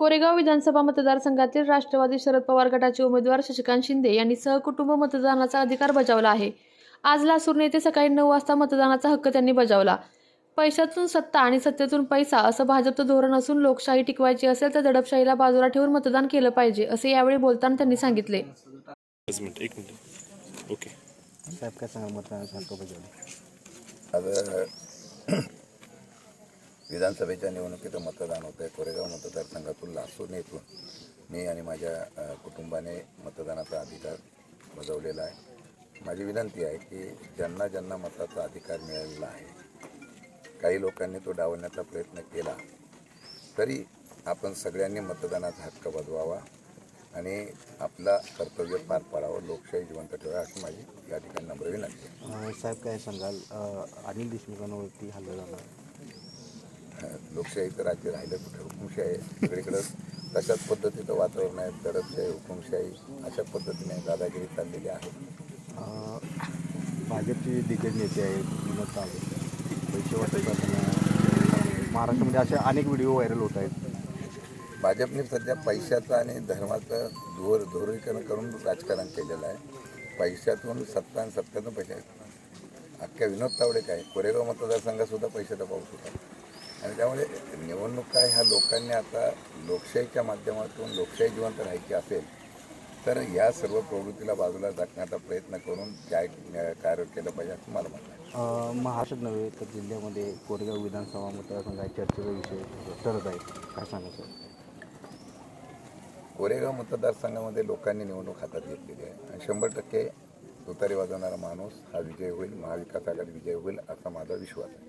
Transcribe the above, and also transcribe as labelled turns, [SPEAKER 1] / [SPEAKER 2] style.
[SPEAKER 1] कोरेगाव विधानसभा मतदारसंघातील राष्ट्रवादी शरद पवार गटाचे उमेदवार शशिकांत शिंदे यांनी सहकुटुंब मतदानाचा अधिकार बजावला आहे. आज लासूर येथे सकाळी नऊ वाजता मतदानाचा हक्क त्यांनी बजावला. पैशातून सत्ता आणि सत्तेतून पैसा असं भाजपचं धोरण असून लोकशाही टिकवायची असेल तर दडपशाहीला बाजूला ठेवून मतदान केलं पाहिजे असे यावेळी बोलताना त्यांनी सांगितले.
[SPEAKER 2] ओके
[SPEAKER 3] साहेब काय सांगा मतदानाचा हक्क बजावला
[SPEAKER 4] आज विधानसभेच्या निवडणुकीचं मतदान होतं आहे कोरेगाव मतदारसंघातून लासून येथून मी आणि माझ्या कुटुंबाने मतदानाचा अधिकार बजावलेला आहे. माझी विनंती आहे की ज्यांना ज्यांना मताचा अधिकार मिळालेला आहे काही लोकांनी तो डावलण्याचा प्रयत्न केला तरी आपण सगळ्यांनी मतदानाचा हक्क बजवावा आणि आपला कर्तव्य पार पाडावं लोकशाही जिवंत ठेवा अशी माझी या ठिकाणी नम्र विनंती
[SPEAKER 3] साहेब काय सांगाल? अनिल देशमुखांवरती हल्ला झाला.
[SPEAKER 4] लोकशाहीचं राज्य राहिलं कुठे? हुकुमशाही आहे. सगळीकडं तशाच पद्धतीचं वातावरण आहे. दडपशाही हुकुमशाही अशा पद्धतीने दादागिरी चाललेली आहे.
[SPEAKER 3] भाजपचे दिग्गज नेते आहेत विनोद तावडे. पैसे करताना महाराष्ट्रामध्ये असे अनेक व्हिडिओ व्हायरल होत आहेत.
[SPEAKER 4] भाजपने सध्या पैशाचं आणि धर्माचं धोर धोरणीकरण करून राजकारण केलेलं आहे. पैशातून सत्ता आणि सत्तेतून पैसे अख्ख्या विनोद तावडे काय? कोरेगाव मतदारसंघातसुद्धा पैशाचा पाऊस होता आणि त्यामुळे निवडणुका ह्या लोकांनी आता लोकशाहीच्या माध्यमातून लोकशाही जिवंत राहायची असेल तर या सर्व प्रवृत्तीला बाजूला टाकण्याचा प्रयत्न करून काय कार्य केलं पाहिजे असं मला
[SPEAKER 3] अं, महाराष्ट्रात नव्हे तर जिल्ह्यामध्ये कोरेगाव विधानसभा मतदारसंघ आहे चर्चेचा विषय ठरत आहे. काय सांगा सर?
[SPEAKER 4] कोरेगाव मतदारसंघामध्ये लोकांनी निवडणूक हातात घेतलेली आहे आणि शंभर टक्के तुतारी वाजवणारा माणूस हा विजय होईल महाविकास आघाडी विजय होईल असा माझा विश्वास आहे.